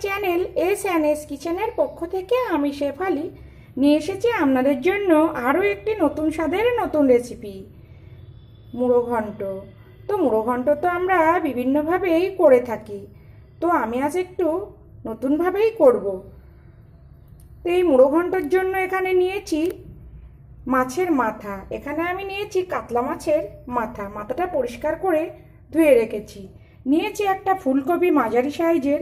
Channel S an S কিচেনের পক্ষ থেকে আমি শেফালি নিয়ে এসেছি আপনাদের জন্য আরও একটি নতুন স্বাদের নতুন রেসিপি, মুড়ো ঘন্ট। তো মুড়ো ঘন্ট তো আমরা বিভিন্নভাবেই করে থাকি। তো আমি আজ একটু নতুনভাবেই করব। তো এই মুড়ো ঘন্টর জন্য এখানে নিয়েছি মাছের মাথা। এখানে আমি নিয়েছি কাতলা মাছের মাথা। মাথাটা পরিষ্কার করে ধুয়ে রেখেছি। নিয়েছি একটা ফুলকপি মাঝারি সাইজের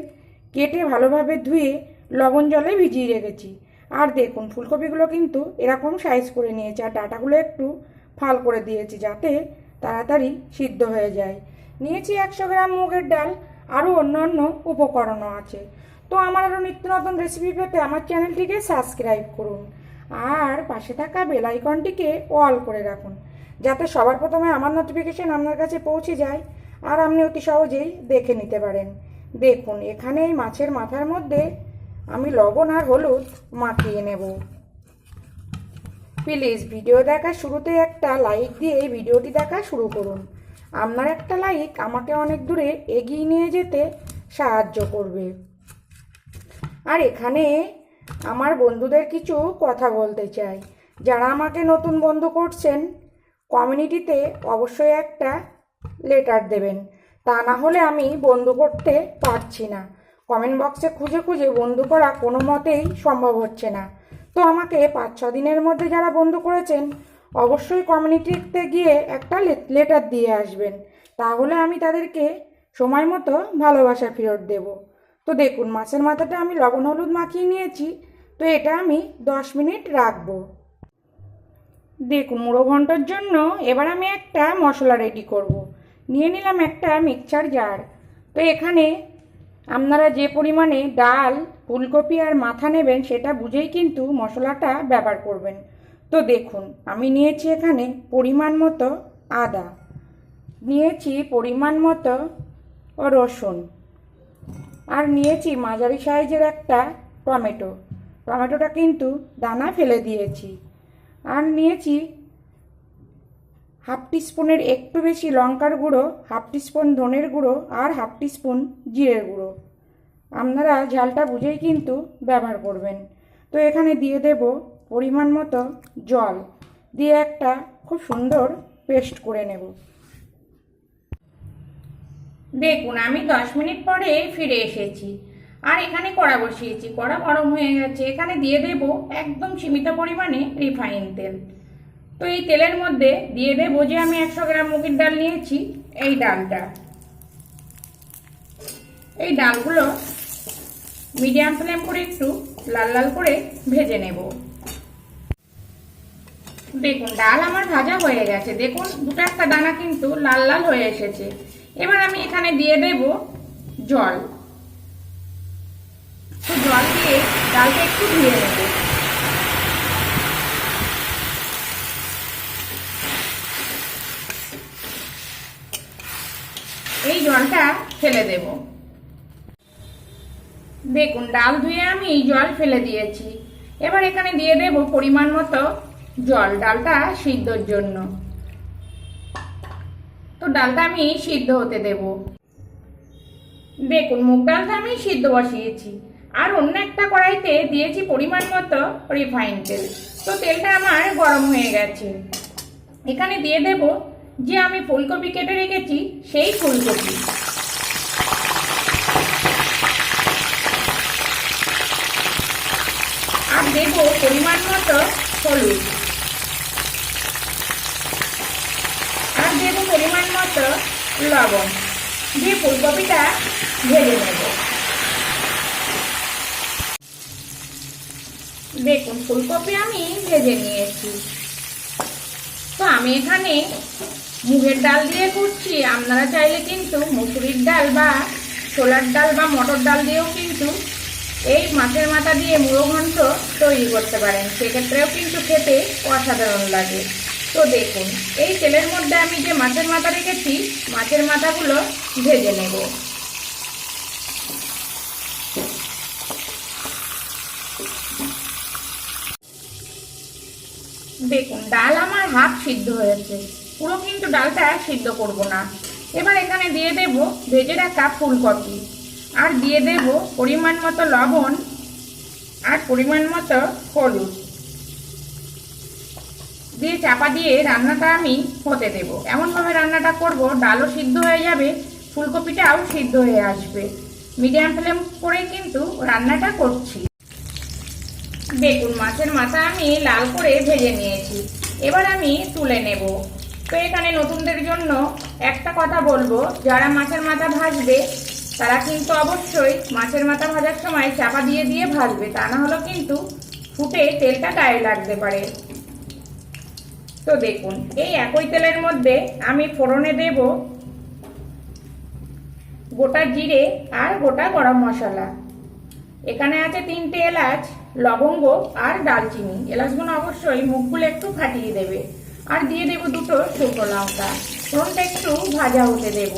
কেটে ভালোভাবে ধুয়ে লবণ জলে ভিজিয়ে রেখেছি। আর দেখুন, ফুলকপিগুলো কিন্তু এরকম সাইজ করে নিয়েছি আর ডাটাগুলো একটু ফাল করে দিয়েছি যাতে তাড়াতাড়ি সিদ্ধ হয়ে যায়। নিয়েছি একশো গ্রাম মুগের ডাল, আরও অন্য অন্য উপকরণও আছে। তো আমার আরও নিত্য নতুন রেসিপি পেতে আমার চ্যানেলটিকে সাবস্ক্রাইব করুন আর পাশে থাকা বেল আইকনটিকে অল করে রাখুন যাতে সবার প্রথমে আমার নোটিফিকেশন আপনার কাছে পৌঁছে যায় আর আপনি অতি সহজেই দেখে নিতে পারেন। দেখুন, এখানে এই মাছের মাথার মধ্যে আমি লবণ আর হলুদ মাখিয়ে নেব। প্লিজ, ভিডিও দেখা শুরুতে একটা লাইক দিয়ে এই ভিডিওটি দেখা শুরু করুন। আপনার একটা লাইক আমাকে অনেক দূরে এগিয়ে নিয়ে যেতে সাহায্য করবে। আর এখানে আমার বন্ধুদের কিছু কথা বলতে চাই। যারা আমাকে নতুন বন্ধু করছেন কমিউনিটিতে অবশ্যই একটা লেটার দেবেন। তা না হলে আমি বন্ধু করতে পারছি না। কমেন্ট বক্সে খুঁজে খুঁজে বন্ধু করা কোনো মতেই সম্ভব হচ্ছে না। তো আমাকে পাঁচ, ছ দিনের মধ্যে যারা বন্ধু করেছেন, অবশ্যই কমিউনিটিতে গিয়ে একটা লেটার দিয়ে আসবেন। তাহলে আমি তাদেরকে সময় মতো ভালোবাসা ফেরত দেব। তো দেখুন, মাছের মাথাটা আমি লবণ হলুদ মাখিয়ে নিয়েছি। তো এটা আমি দশ মিনিট রাখব। দেখুন, মুড়ো ঘণ্টার জন্য এবার আমি একটা মশলা রেডি করব। নিয়ে নিলাম একটা মিক্সচার জার তো এখানে আপনারা যে পরিমাণে ডাল, ফুলকপি আর মাথা নেবেন সেটা বুঝেই কিন্তু মশলাটা ব্যবহার করবেন। তো দেখুন, আমি নিয়েছি এখানে পরিমাণ মতো আদা, নিয়েছি পরিমাণ মতো রসুন আর নিয়েছি মাঝারি সাইজের একটা টমেটো। টমেটোটা কিন্তু দানা ফেলে দিয়েছি। আর নিয়েছি হাফ টিস্পুনের একটু বেশি লঙ্কার গুঁড়ো, হাফ টিস্পুন ধনের গুঁড়ো আর হাফ টিস্পুন জিরের গুঁড়ো। আপনারা ঝালটা বুঝেই কিন্তু ব্যবহার করবেন। তো এখানে দিয়ে দেব পরিমাণ মতো জল। দিয়ে একটা খুব সুন্দর পেস্ট করে নেব। দেখুন, আমি দশ মিনিট পরে ফিরে এসেছি। আর এখানে কড়া বসিয়েছি। কড়া গরম হয়ে গেছে। এখানে দিয়ে দেব একদম সীমিত পরিমাণে রিফাইন তেল। তো এই তেলের মধ্যে দিয়ে দেবো যে আমি একশো গ্রাম মুগের ডাল নিয়েছি, এই ডালটা। এই ডালগুলো মিডিয়াম ফ্লেম করে একটু লাল লাল করে ভেজে নেব। দেখুন, ডাল আমার ভাজা হয়ে গেছে। দেখুন, দুটো একটা দানা কিন্তু লাল লাল হয়ে এসেছে। এবার আমি এখানে দিয়ে দেব জল। তো জল দিয়ে ডালটা একটু ধুয়ে নেব। এই জলটা ফেলে দেব। দেখুন, ডাল ধুয়ে আমি এই জল ফেলে দিয়েছি। এবার এখানে দিয়ে দেব পরিমাণ মতো জল, ডালটা সিদ্ধর জন্য। তো ডালটা আমি সিদ্ধ হতে দেব। দেখুন, মুগ ডালটা আমি সিদ্ধ বসিয়েছি। আর অন্য একটা কড়াইতে দিয়েছি পরিমাণ মতো রিফাইন তেল। তো তেলটা আমার গরম হয়ে গেছে। এখানে দিয়ে দেব যে আমি ফুলকপি কেটে রেখেছি, সেই ফুলকপি। আর দেব পরিমাণ মতো হলুদ। আর দেব পরিমাণ মতো লবণ। দিয়ে ফুলকপিটা ভেজে নেব। দেখুন, ফুলকপি আমি ভেজে নিয়েছি। আমি এখানে মুগের ডাল দিয়ে করছি। আপনারা চাইলে কিন্তু মুসুরির ডাল বা ছোলার ডাল বা মটর ডাল দিয়েও কিন্তু এই মাছের মাথা দিয়ে মুড়ো ঘন্ট তৈরি করতে পারেন। সেক্ষেত্রেও কিন্তু খেতে অসাধারণ লাগে। তো দেখুন, এই তেলের মধ্যে আমি যে মাছের মাথা রেখেছি, মাছের মাথাগুলো ভেজে নেব। দেখুন, ডাল আমার হাফ সিদ্ধ হয়েছে। পুরো কিন্তু ডালটা সিদ্ধ করব না। এবার এখানে দিয়ে দেব ভেজে রাখা ফুলকপি। আর দিয়ে দেব পরিমাণ মতো লবণ আর পরিমাণ মতো হলুদ। দিয়ে চাপা দিয়ে রান্নাটা আমি হতে দেব। এমনভাবে রান্নাটা করব, ডালও সিদ্ধ হয়ে যাবে, ফুলকপিটাও সিদ্ধ হয়ে আসবে। মিডিয়াম ফ্লেম করে কিন্তু রান্নাটা করছি। দেখুন মাছের মাথা আমি লাল করে ভেজে নিয়েছি। এবার আমি তুলে নেব। তো এখানে নতুনদের জন্য একটা কথা বলব, যারা মাছের মাথা ভাজবে, তারা কিন্তু অবশ্যই মাছের মাথা ভাজার সময় চাপা দিয়ে দিয়ে ভাজবে, তা না হলে কিন্তু ফুটে তেলটা গায়ে লাগতে পারে। তো দেখুন, এই একই তেলের মধ্যে আমি ফোড়নে দেব গোটা জিরে আর গোটা গরম মশলা। এখানে আছে তিনটে এলাচ লবঙ্গ আর দালচিনি এলাচগুলো অবশ্যই মুখগুলো একটু ফাটিয়ে দেবে। আর দিয়ে দেব দুটো শুকনো লঙ্কা। ফোড়নটা একটু ভাজা হতে দেব।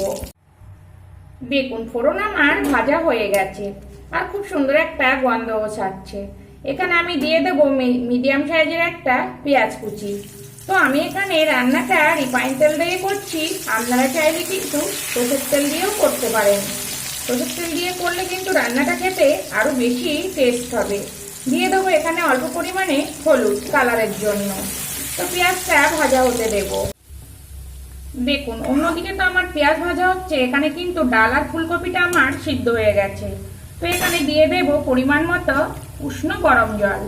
দেখুন, ফোড়ন আমার ভাজা হয়ে গেছে। আর খুব সুন্দর একটা গন্ধও ছাড়ছে। এখানে আমি দিয়ে দেবো মিডিয়াম সাইজের একটা পেঁয়াজ কুচি। তো আমি এখানে রান্নাটা রিফাইন তেল দিয়ে করছি। আপনারা চাইলে কিন্তু সরষের তেল দিয়েও করতে পারেন। সরষের তেল দিয়ে করলে কিন্তু রান্নাটা খেতে আরও বেশি টেস্ট হবে। দিয়ে দেবো এখানে অল্প পরিমাণে হলুদ কালারের জন্য। তো পেঁয়াজটা ভাজা হতে দেব। দেখুন, অন্যদিকে তো আমার পেঁয়াজ ভাজা হচ্ছে, এখানে কিন্তু ডাল আর ফুলকপিটা আমার সিদ্ধ হয়ে গেছে। তো এখানে দিয়ে দেব পরিমাণ মতো উষ্ণ গরম জল।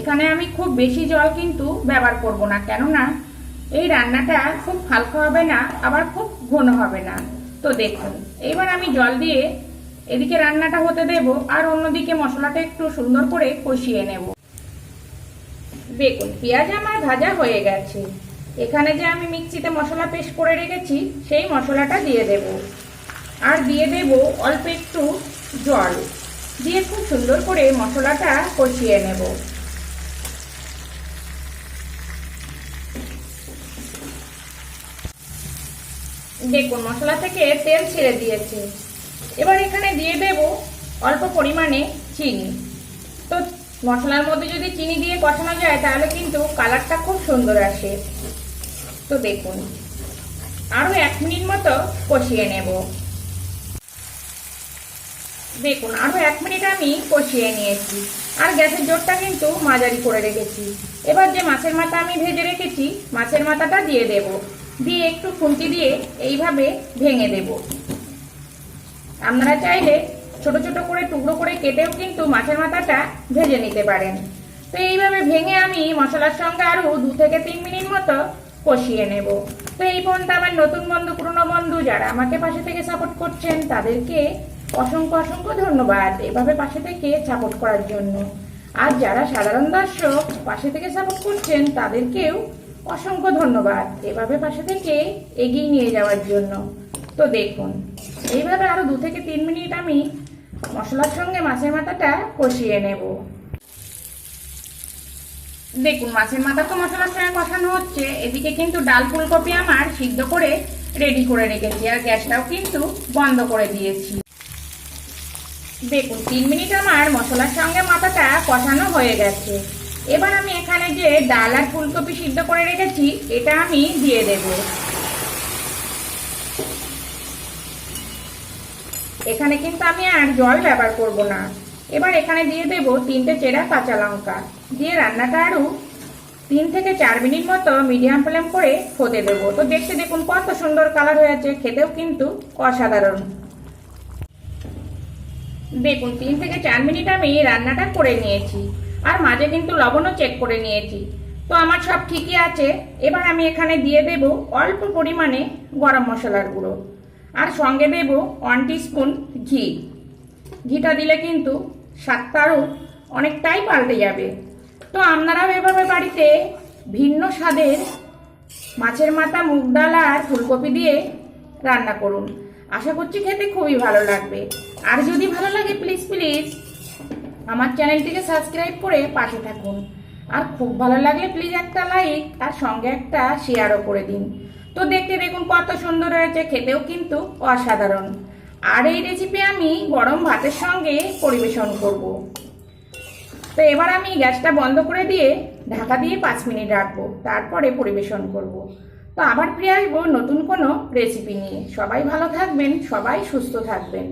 এখানে আমি খুব বেশি জল কিন্তু ব্যবহার করব না, কেননা এই রান্নাটা খুব হালকা হবে না, আবার খুব ঘন হবে না। তো দেখুন, এবার আমি জল দিয়ে এদিকে রান্নাটা হতে দেব আর অন্যদিকে মশলাটা একটু সুন্দর করে কষিয়ে নেব। দেখুন, পেঁয়াজ আমার ভাজা হয়ে গেছে। এখানে যে আমি মিক্সিতে মশলা পেস্ট করে রেখেছি, সেই মশলাটা দিয়ে দেব। আর দিয়ে দেব অল্প একটু জল। দিয়ে খুব সুন্দর করে মশলাটা কষিয়ে নেব। দেখুন, মশলা থেকে তেল ছেড়ে দিয়েছে। এবার এখানে দিয়ে দেব অল্প পরিমাণে চিনি। তো মশলার মধ্যে যদি চিনি দিয়ে কষানো যায়, তাহলে কিন্তু কালারটা খুব সুন্দর আসে। তো দেখুন আরও এক মিনিট মতো কষিয়ে নেব। দেখুন আরও এক মিনিট আমি কষিয়ে নিয়েছি। আর গ্যাসের জোরটা কিন্তু মাঝারি করে রেখেছি। এবার যে মাছের মাথা আমি ভেজে রেখেছি, মাছের মাথাটা দিয়ে দেব। দিয়ে একটু খুন্তি দিয়ে এইভাবে ভেঙে দেব। আপনারা চাইলে ছোট ছোট করে টুকরো করে কেটেও কিন্তু মাছের মাথাটা ভেজে নিতে পারেন। তো এইভাবে ভেঙে আমি মশলার সঙ্গে আরও দু থেকে তিন মিনিট মতো কষিয়ে নেব। তো এই পর্যন্ত আমার নতুন বন্ধু, পুরনো বন্ধু যারা আমাকে পাশে থেকে সাপোর্ট করছেন, তাদেরকে অসংখ্য অসংখ্য ধন্যবাদ এভাবে পাশে থেকে সাপোর্ট করার জন্য। আর যারা সাধারণ দর্শক পাশে থেকে সাপোর্ট করছেন, তাদেরকেও অসংখ্য ধন্যবাদ এভাবে পাশে থেকে এগিয়ে নিয়ে যাওয়ার জন্য। তো দেখুন এইভাবে আরও দু থেকে তিন মিনিট আমি মশলার সঙ্গে মাছের মাথাটা কষিয়ে নেব। দেখুন, মাছের মাথা তো মশলার সঙ্গে কষানো হচ্ছে। এদিকে কিন্তু ডাল ফুলকপি আমার সিদ্ধ করে রেডি করে রেখেছি আর গ্যাসটাও কিন্তু বন্ধ করে দিয়েছি। দেখুন, তিন মিনিট আমার মশলার সঙ্গে মাথাটা কষানো হয়ে গেছে। এবার আমি এখানে যে ডাল আর ফুলকপি সিদ্ধ করে রেখেছি, এটা আমি দিয়ে দেব। এখানে কিন্তু আমি আর জল ব্যবহার করব না। এবার এখানে দিয়ে দেব তিনটে চেরা কাঁচা লঙ্কা। দিয়ে রান্নাটা আরও তিন থেকে চার মিনিট মতো মিডিয়াম ফ্লেম করে হতে দেবো। তো দেখতে দেখুন কত সুন্দর কালার হয়েছে খেতেও কিন্তু অসাধারণ। দেখুন, তিন থেকে চার মিনিট আমি রান্নাটা করে নিয়েছি আর মাঝে কিন্তু লবণও চেক করে নিয়েছি। তো আমার সব ঠিকই আছে। এবার আমি এখানে দিয়ে দেব অল্প পরিমাণে গরম মশলার গুঁড়ো। আর সঙ্গে দেব ওয়ান স্পুন ঘি। ঘিটা দিলে কিন্তু স্বাদটা আরও অনেকটাই পাল্টে যাবে। তো আপনারাও এভাবে বাড়িতে ভিন্ন স্বাদের মাছের মাথা, মুগ ডাল আর ফুলকপি দিয়ে রান্না করুন। আশা করছি খেতে খুবই ভালো লাগবে। আর যদি ভালো লাগে প্লিজ প্লিজ আমার চ্যানেলটিকে সাবস্ক্রাইব করে পাশে থাকুন। আর খুব ভালো লাগলে প্লিজ একটা লাইক আর সঙ্গে একটা শেয়ারও করে দিন। তো দেখতে দেখুন কত সুন্দর হয়েছে, খেতেও কিন্তু অসাধারণ। আর এই রেসিপি আমি গরম ভাতের সঙ্গে পরিবেশন করব। তো এবার আমি গ্যাসটা বন্ধ করে দিয়ে ঢাকা দিয়ে পাঁচ মিনিট রাখব, তারপরে পরিবেশন করব। তো আবার ফিরে আসব নতুন কোনো রেসিপি নিয়ে। সবাই ভালো থাকবেন, সবাই সুস্থ থাকবেন।